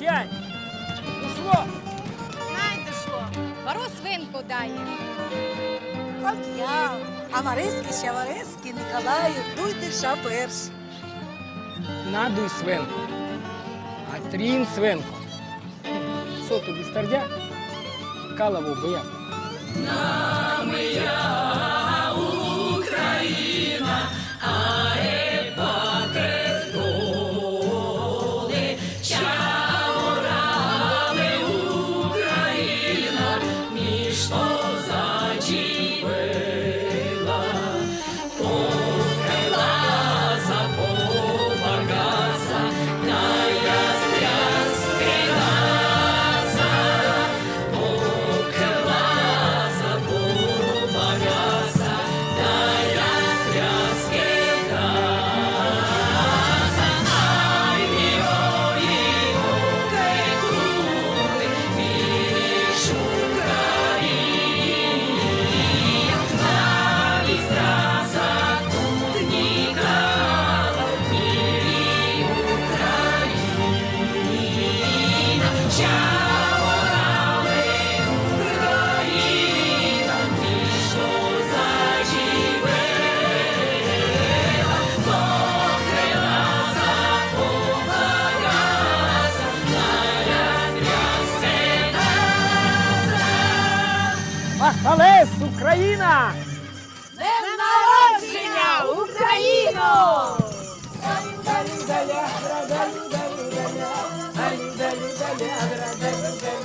Прощай. Пішло. Найде що. Бару свинку дає. От я. А Мариськи ще Мариськи, Николаю, дуйте ша перш. Надуй свинку. А трін свинку. Що тобі стардя? Калаву боя. Махалес, Україна! Днем народження, Україно! Далі, далі, далі, далі, далі, далі, далі, далі, далі, далі,